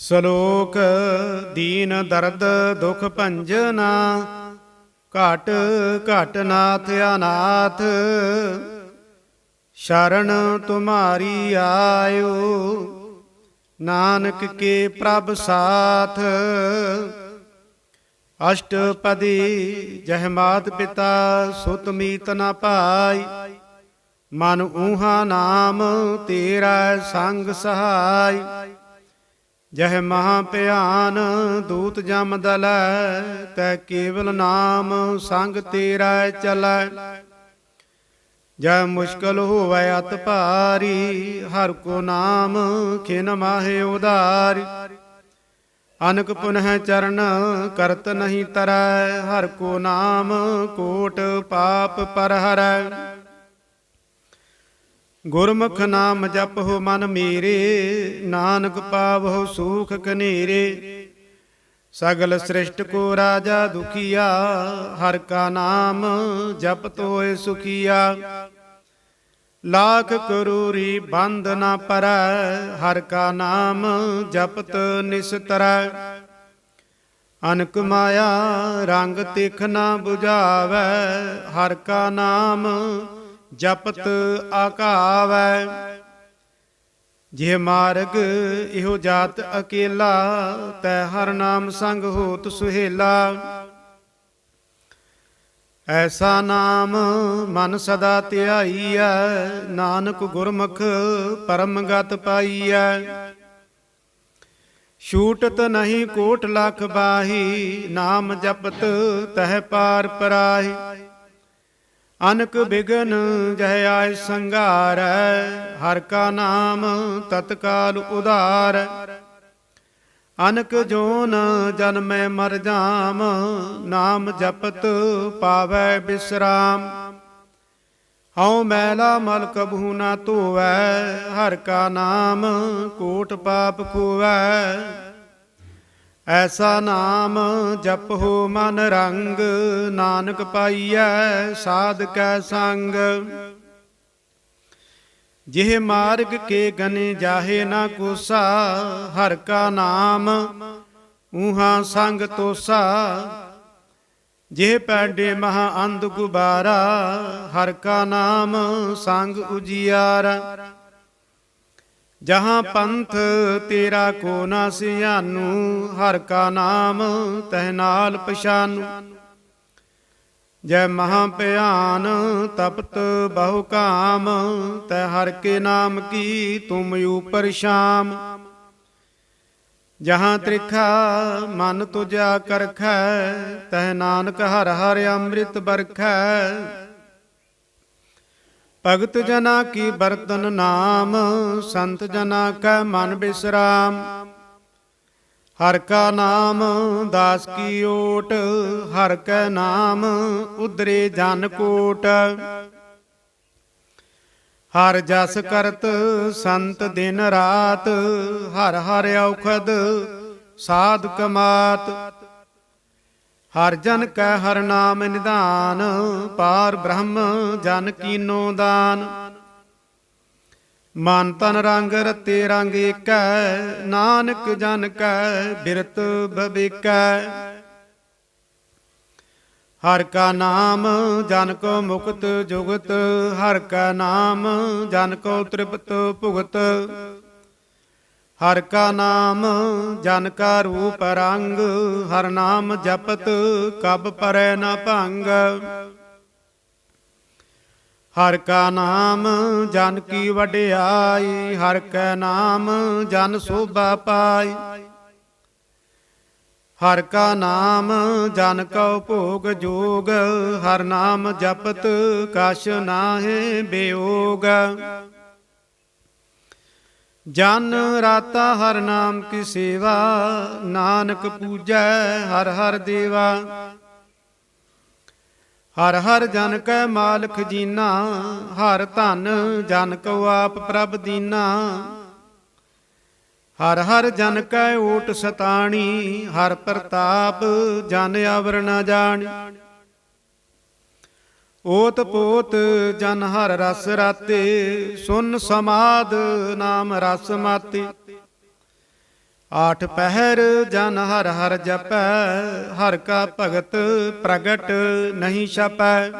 ਸ਼ਲੋਕ ਦੀਨ ਦਰਦ ਦੁਖ ਭੰਜਨਾ, ਘਟ ਘਟ ਨਾਥ ਅਨਾਥ, ਸ਼ਰਨ ਤੁਮਾਰੀ ਆਇਓ, ਨਾਨਕ ਕੇ ਪ੍ਰਭ ਸਾਥ। ਅਸ਼ਟਪਦੀ ਜਹ ਮਾਤ ਪਿਤਾ, ਸੁਤ ਮੀਤ ਨ ਪਾਈ, ਮਨ ਊਹਾ ਨਾਮ ਤੇਰਾ ਸੰਗ ਸਹਾਈ। ਜਹ ਮਹਾ ਭਿਆਨ ਦੂਤ ਜਮ ਦਲੈ, ਤੈ ਕੇਵਲ ਨਾਮ ਸੰਗ ਤੇਰਾ ਚਲੈ। ਜੈ ਮੁਸ਼ਕਲ ਹੋਵੈ ਅਤ ਭਾਰੀ, ਹਰ ਕੋ ਨਾਮ ਖਿਨ ਮਾਹੇ ਉਦਾਰੀ ਅਨਕ ਪੁਨਹ ਚਰਨ ਕਰਤ ਨਹੀਂ ਤਰੈ, ਹਰ ਕੋ ਨਾਮ ਕੋਟ ਪਾਪ ਪਰ ਹਰੈ ਗੁਰਮੁਖ ਨਾਮ ਜਪਹੁ ਮਨ ਮੇਰੇ, ਨਾਨਕ ਪਾਵਹੁ ਸੂਖ ਕਨੇਰੇ। ਸਗਲ ਸ੍ਰਿਸ਼ਟ ਕੋ ਰਾਜਾ ਦੁਖੀਆ, ਹਰ ਕਾ ਨਾਮ ਜਪ ਹੋਏ ਸੁਖੀਆ। ਲਾਖ ਕਰੂਰੀ ਬੰਦ ਨਾ ਪਰੈ, ਹਰ ਕਾ ਨਾਮ ਜਪਤ ਨਿਸਤਰੈ। ਅਨਕ ਮਾਇਆ ਰੰਗ ਤਿਖ ਨਾ 부ਝਾਵੈ ਹਰ ਕਾ ਨਾਮ ਜਪਤ ਆਕਾਵੈ। ਜੇ ਮਾਰਗ ਇਹੋ ਜਾਤ ਅਕੇਲਾ, ਤੈ ਹਰ ਨਾਮ ਸੰਗ ਹੋਤ ਸੁਹੇਲਾ। ਐਸਾ ਨਾਮ ਮਨ ਸਦਾ ਧਿਆਈਐ, ਨਾਨਕ ਗੁਰਮੁਖ ਪਰਮ ਗਤ ਪਾਈਐ। ਛੂਟਤ ਨਹੀਂ ਕੋਟ ਲੱਖ ਬਾਹੀ, ਨਾਮ ਜਪਤ ਤਹਿ ਪਾਰ ਪਰਾਹੀ। ਅਨਕ ਬਿਗਨ ਜਹ ਆਇ ਸੰਘਾਰੈ ਹਰ ਕਾ ਨਾਮ ਤਤਕਾਲ ਉਧਾਰ। ਅਨਕ ਜੋਨ ਜਨਮੈ ਮਰ ਜਾਮ, ਨਾਮ ਜਪਤ ਪਾਵੈ ਬਿਸਰਾਮ। ਹਉ ਮੈਲਾ ਮਲ ਕਬਹੂ ਨਾ ਧੋਵੈ, ਹਰ ਕਾ ਨਾਮ ਕੋਟ ਪਾਪ ਖੋਵੈ। ਐਸਾ ਨਾਮ ਜਪਹੁ ਮਨ ਰੰਗ, ਨਾਨਕ ਪਾਈਐ ਸਾਧਕੈ ਸੰਗ। ਜਿਹ ਮਾਰਗ ਕੇ ਗਨੇ ਜਾਹੇ ਨਾ ਕੋਸਾ, ਹਰ ਕਾ ਨਾਮ ਊਹਾ ਸੰਗ ਤੋਸਾ। ਜਿਹ ਪੈਡੇ ਮਹਾ ਅੰਧ ਗੁਬਾਰਾ, ਹਰ ਕਾ ਨਾਮ ਸੰਗ ਉਜੀਆਰਾ। ਜਹਾਂ ਪੰਥ ਤੇਰਾ ਕੋ ਨਾ ਸਿਆਨੂ, ਹਰ ਕਾ ਨਾਮ ਤਹਿ ਨਾਲ ਪਛਾਨੂ। ਜੈ ਮਹਾ ਭਿਆਨ ਤਪਤ ਬਹੁ ਕਾਮ, ਤੈ ਹਰ ਕੇ ਨਾਮ ਕੀ ਤੁਮ ਉਪਰ ਸ਼ਾਮ। ਜਹਾਂ ਤ੍ਰਿਖਾ ਮਨ ਤੁਜਾ ਕਰਖੈ, ਤਹਿ ਨਾਨਕ ਹਰ ਹਰ ਅੰਮ੍ਰਿਤ ਬਰਖੈ। ਭਗਤ ਜਨਾ ਕੀ ਬਰਤਨ ਨਾਮ, ਸੰਤ ਜਨਾ ਕੈ ਮਨ ਬਿਸਰਾਮ। ਹਰ ਕਾ ਨਾਮ ਦਾਸ ਕੀ ਓਟ, ਹਰ ਕੈ ਨਾਮ ਉਦਰੇ ਜਨ ਕੋਟ। ਹਰ ਜਸ ਕਰਤ ਸੰਤ ਦਿਨ ਰਾਤ, ਹਰ ਹਰ ਔਖਦ ਸਾਧ ਕਮਾਤ। ਹਰ ਜਨ ਕੈ ਹਰ ਨਾਮ ਨਿਧਾਨ, ਪਾਰ ਬ੍ਰਹਮ ਜਨ ਕੀਨੋ ਦਾਨ। ਮਨ ਤਨ ਰੰਗ ਰਤੇ ਰੰਗ ਏਕੈ, ਨਾਨਕ ਜਨ ਕੈ ਬਿਰਤ ਬਬੇਕੈ ਹਰ ਕਾ ਨਾਮ ਜਨ ਕੋ ਮੁਕਤ ਜੁਗਤ, ਹਰ ਕਾ ਨਾਮ ਜਨ ਕੋ ਤ੍ਰਿਪਤ ਭੁਗਤ। ਹਰ ਕਾ ਨਾਮ ਜਨ ਕਾ ਰੂਪ ਰੰਗ, ਹਰ ਨਾਮ ਜਪਤ ਕਬ ਪਰੈ ਨ ਭੰਗ। ਹਰ ਕਾ ਨਾਮ ਜਨ ਕੀ ਵਡਿਆਈ, ਹਰ ਕੈ ਨਾਮ ਜਨ ਸੋਭਾ ਪਾਈ। ਹਰ ਕਾ ਨਾਮ ਜਨ ਕਉ ਭੋਗ ਜੋਗ, ਹਰ ਨਾਮ ਜਪਤ ਕਛ ਨਾਹੇ ਬਿਯੋਗ ਜਨ ਰਾਤਾ ਹਰ ਨਾਮ ਕੀ ਸੇਵਾ, ਨਾਨਕ ਪੂਜੈ ਹਰ ਹਰ ਦੇਵਾ। ਹਰ ਹਰ ਜਨ ਕੈ ਮਾਲਕ ਜੀਨਾ, ਹਰ ਧਨ ਜਨ ਕੋ ਆਪ ਪ੍ਰਭ ਦੀਨਾ। ਹਰ ਹਰ ਜਨ ਕੈ ਓਟ ਸਤਾਣੀ, ਹਰ ਪ੍ਰਤਾਪ ਜਨ ਆਵਰ ਨ ਜਾਣੀ। ਓਤ ਪੋਤ ਜਨ ਹਰ ਰਸ ਰਾਤੇ, ਸੁਨ ਸਮਾਦ ਨਾਮ ਰਸ ਮਾਤੇ। ਆਠ ਪਹਿਰ ਜਨ ਹਰ ਹਰ ਜਪੈ, ਹਰ ਕਾ ਭਗਤ ਪ੍ਰਗਟ ਨਹੀਂ ਛਪੈ।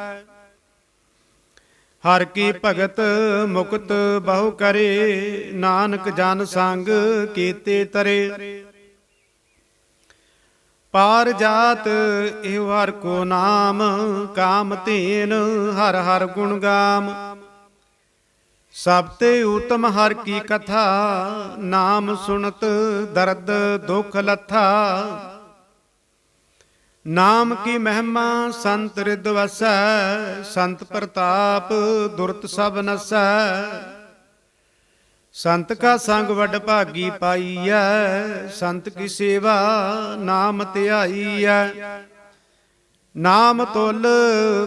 ਹਰ ਕੀ ਭਗਤ ਮੁਕਤ ਬਹੁ ਕਰੇ, ਨਾਨਕ ਜਨ ਸੰਗ ਕੀਤੇ ਤਰੇ। ਪਾਰ ਜਾਤ, ਇਹ ਹਰ ਕੋ ਨਾਮ, ਕਾਮ ਧੀਨ, ਹਰ ਹਰ ਗੁਣ ਗਾਮ। ਸਭ ਤੇ ਉਤਮ ਹਰ ਕੀ ਕਥਾ, ਨਾਮ ਸੁਣਤ ਦਰਦ ਦੁਖ ਲੱਥਾ। ਨਾਮ ਕੀ ਮਹਿਮਾ ਸੰਤ ਰਿਦ ਸੰਤ ਪ੍ਰਤਾਪ ਦੁਰਤ ਸਭ ਨਸੈ। ਸੰਤ ਕਾ ਸੰਗ ਵੱਡ ਭਾਗੀ ਪਾਈਐ, ਸੰਤ ਕੀ ਸੇਵਾ ਨਾਮ ਧਿਆਈਐ। ਨਾਮ ਤੁਲ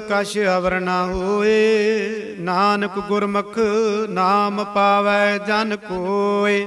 ਕਛ ਅਵਰ ਨਾ ਹੋਏ, ਨਾਨਕ ਗੁਰਮੁਖ ਨਾਮ ਪਾਵੈ ਜਨ ਕੋਏ।